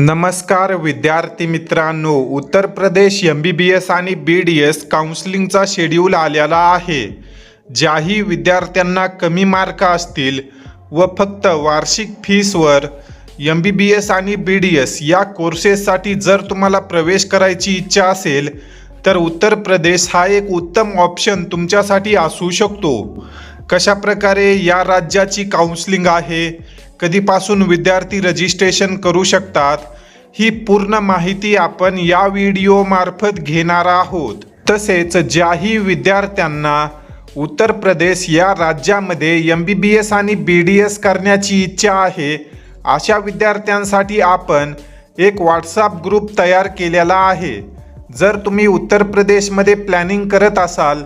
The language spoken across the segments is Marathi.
नमस्कार विद्यार्थी मित्रांनो Uttar Pradesh M B B S आणि बी डी एस काउन्सिलिंगचा शेड्यूल आलेला आहे. ज्याही विद्यार्थ्यांना कमी मार्क असतील व फक्त वार्षिक फीसवर एम बी बी एस आणि बी डी एस या कोर्सेससाठी जर तुम्हाला प्रवेश करायची इच्छा असेल तर उत्तर प्रदेश हा एक उत्तम ऑप्शन तुमच्यासाठी असू शकतो. कशा प्रकारे या राज्याची काउन्सिलिंग आहे कधीपासून विद्यार्थी रजिस्ट्रेशन करू शकतात ही पूर्ण माहिती आपण या व्हिडिओमार्फत घेणार आहोत. तसेच ज्याही विद्यार्थ्यांना उत्तर प्रदेश या राज्यामध्ये एम बी बी एस आणि बी डी एस करण्याची इच्छा आहे अशा विद्यार्थ्यांसाठी आपण एक व्हॉट्सअप ग्रुप तयार केलेला आहे. जर तुम्ही उत्तर प्रदेशमध्ये प्लॅनिंग करत असाल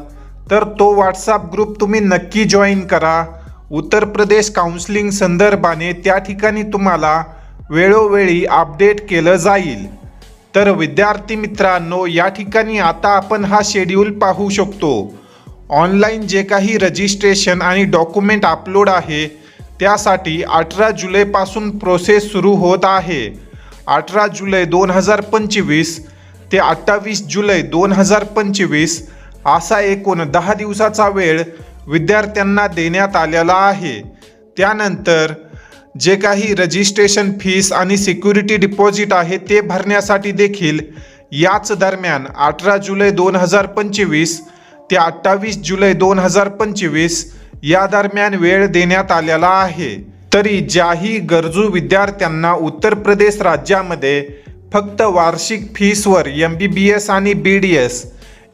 तर तो व्हॉट्सअप ग्रुप तुम्ही नक्की जॉईन करा. उत्तर प्रदेश काउन्सिलिंग संदर्भाने त्या ठिकाणी तुम्हाला वेळोवेळी अपडेट केलं जाईल. तर विद्यार्थी मित्रांनो या ठिकाणी आता आपण हा शेड्यूल पाहू शकतो. ऑनलाईन जे काही रजिस्ट्रेशन आणि डॉक्युमेंट अपलोड आहे त्यासाठी अठरा जुलैपासून प्रोसेस सुरू होत आहे. अठरा जुलै दोन हजार पंचवीस ते अठ्ठावीस जुलै दोन हजार पंचवीस असा एकूण दहा दिवसाचा वेळ विद्यार्थ्यांना देण्यात आलेला आहे. त्यानंतर जे काही रजिस्ट्रेशन फीस आणि सिक्युरिटी डिपॉझिट आहे ते भरण्यासाठी देखील याच दरम्यान अठरा जुलै दोन हजार पंचवीस ते अठ्ठावीस जुलै दोन हजार पंचवीस या दरम्यान वेळ देण्यात आलेला आहे. तरी ज्याही गरजू विद्यार्थ्यांना उत्तर प्रदेश राज्यामध्ये फक्त वार्षिक फीसवर एम बी बी एस आणि बी डी एस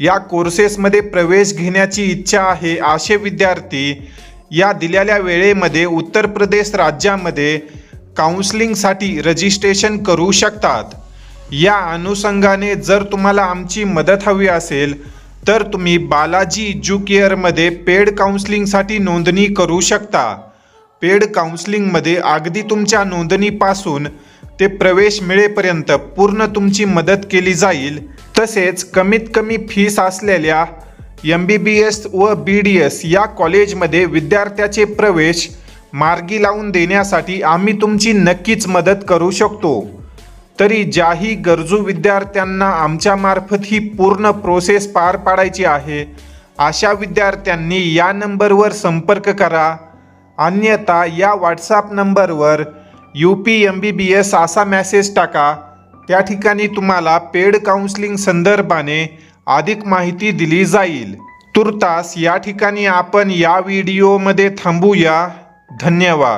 या कोर्सेसमध्ये प्रवेश घेण्याची इच्छा आहे असे विद्यार्थी या दिलेल्या वेळेमध्ये उत्तर प्रदेश राज्यामध्ये काउन्सिलिंगसाठी रजिस्ट्रेशन करू शकतात. या अनुषंगाने जर तुम्हाला आमची मदत हवी असेल तर तुम्ही बालाजी जू केअरमध्ये पेड काउन्सिलिंगसाठी नोंदणी करू शकता. पेड काउन्सिलिंगमध्ये अगदी तुमच्या नोंदणीपासून ते प्रवेश मिळेपर्यंत पूर्ण तुमची मदत केली जाईल. तसेच कमीत कमी फीस असलेल्या एम बी बी एस व बी डी एस या कॉलेजमध्ये विद्यार्थ्याचे प्रवेश मार्गी लावून देण्यासाठी आम्ही तुमची नक्कीच मदत करू शकतो. तरी ज्याही गरजू विद्यार्थ्यांना आमच्यामार्फत ही पूर्ण प्रोसेस पार पाडायची आहे अशा विद्यार्थ्यांनी या नंबरवर संपर्क करा. अन्यथा या व्हॉट्सॲप नंबरवर U P M B B S असा मॅसेज टाका. त्या ठिकाणी तुम्हाला पेड काउन्सिलिंग संदर्भाने अधिक माहिती दिली जाईल. तुर्तास या ठिकाणी आपण या व्हिडिओमध्ये थांबूया. धन्यवाद.